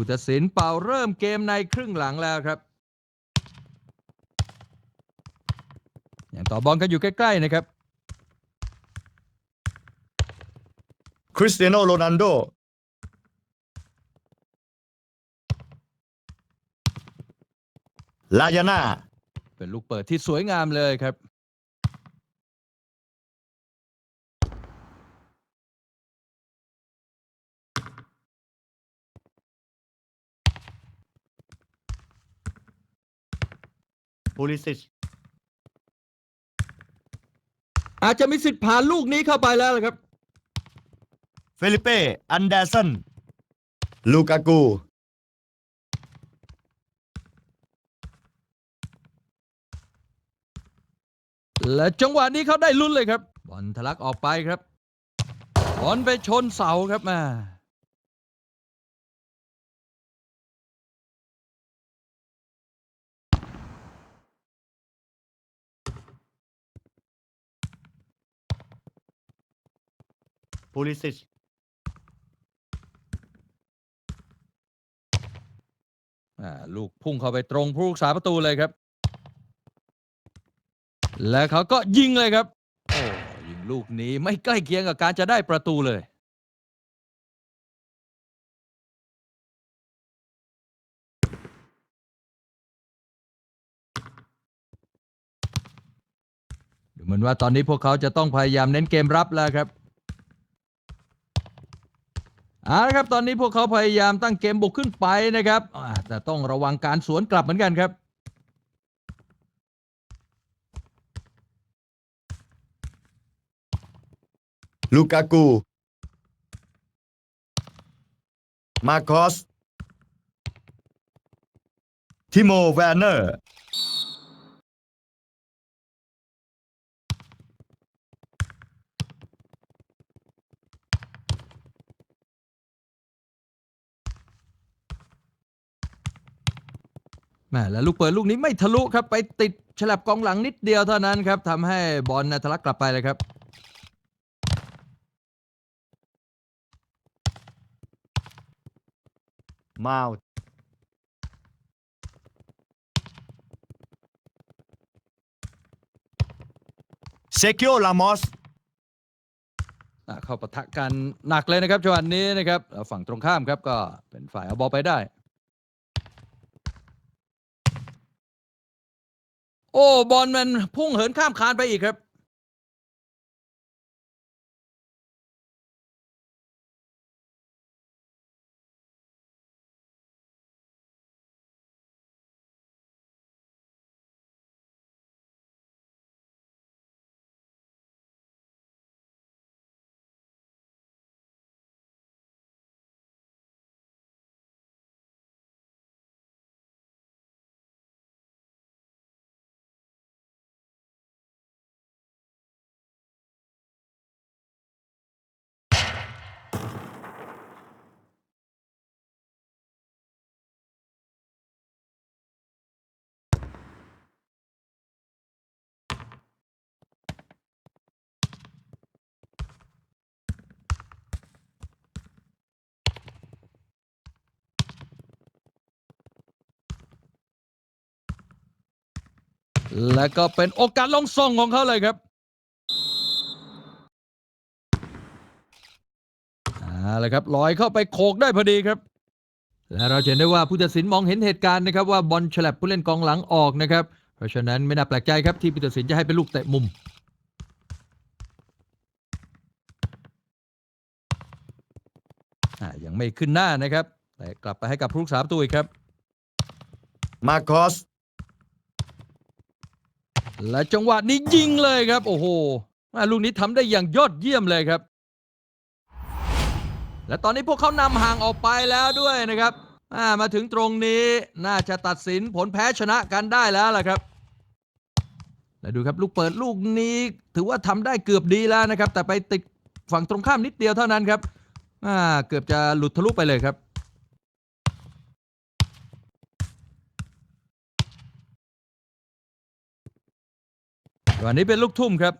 ผู้ตัดสินเป่าเริ่มเกมในครึ่งหลังแล้วครับอย่างต่อบอลกันอยู่ใกล้ ๆ นะครับ คริสเตียโนโรนัลโด ลายาน่า เป็นลูกเปิดที่สวยงามเลยครับ พูลิซิชอาจจะมีสิทธิ์ผ่านลูกนี้เข้าไปแล้วละครับ เฟลิเป้ อันเดอร์สัน ลูกากู และจังหวะนี้เขาได้ลุ้นเลยครับ บอลทะลักออกไปครับ บอลไปชนเสาครับมาูลิซิชอ่าลูกพุ่งเข้าไปตรงผู้รักษาประตูเลยครับ และเขาก็ยิงเลยครับ โอ้ยิงลูกนี้ไม่ใกล้เคียงกับการจะได้ประตูเลยดูเหมือนว่าตอนนี้พวกเขาจะต้องพยายามเน้นเกมรับแล้วครับ เอาละครับตอนนี้พวกเขาพยายามตั้งเกมบุกขึ้นไปนะครับอ่าแต่ต้องระวังการสวนกลับเหมือนกันครับ ลูกากู มาคอส ทิโม แวนเนอร์ แหม่แล้วลูกเปิดลูกนี้ไม่ทะลุครับ ไปติดฉลับกองหลังนิดเดียวเท่านั้นครับทำให้บอลนะทะลักกลับไปเลยครับ มาเซคิโอลามอสอะเข้าปะทะกันหนักเลยนะครับจังหวะนี้นะครับแล้วฝั่งตรงข้ามครับก็เป็นฝ่ายเอาบอลไปได้ โอ้บอลมันพุ่งเหินข้ามคานไปอีกครับ และก็เป็นโอกาสลงส่งของเขาเลยครับเอาละครับลอยเข้าไปโขกได้พอดีครับ และเราเห็นได้ว่าผู้ตัดสินมองเห็นเหตุการณ์นะครับว่าบอลฉลับผู้เล่นกองหลังออกนะครับ เพราะฉะนั้นไม่น่าแปลกใจครับที่ผู้ตัดสินจะให้เป็นลูกเตะมุมอ่ายังไม่ขึ้นหน้านะครับ แต่กลับไปให้กับผู้รักษาประตูอีกครับ มาคอส และจังหวะนี้ยิงเลยครับ โอ้โหลูกนี้ทำได้อย่างยอดเยี่ยมเลยครับ และตอนนี้พวกเขานำห่างออกไปแล้วด้วยนะครับมาถึงตรงนี้น่าจะตัดสินผลแพ้ชนะกันได้แล้วล่ะครับและดูครับลูกเปิดลูกนี้ถือว่าทำได้เกือบดีแล้วนะครับ แต่ไปติดฝั่งตรงข้ามนิดเดียวเท่านั้นครับเกือบจะหลุดทะลุไปเลยครับ วันนี้เป็นลูกทุ่มครับ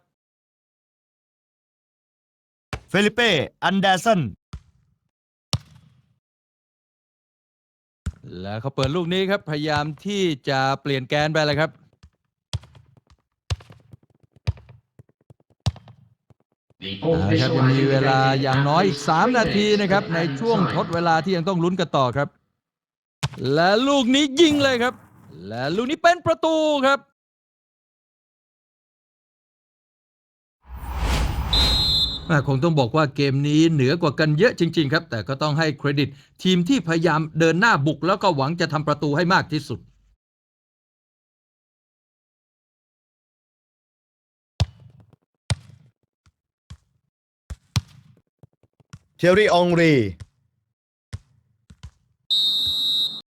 เฟลิเป้ อันเดอร์สัน แล้วเขาเปิดลูกนี้ครับ พยายามที่จะเปลี่ยนแกนไปเลยครับเอาละครับยังมีเวลาอย่างน้อยอีก 3 นาทีนะครับ ในช่วงทดเวลาที่ยังต้องลุ้นกันต่อครับ และลูกนี้ยิงเลยครับ และลูกนี้เป็นประตูครับ คงต้องบอกว่าเกมนี้เหนือกว่ากันเยอะจริง ๆ ครับ แต่ก็ต้องให้เครดิต ทีมที่พยายามเดินหน้าบุกแล้วก็หวังจะทำประตูให้มากที่สุดเทอรี่องรี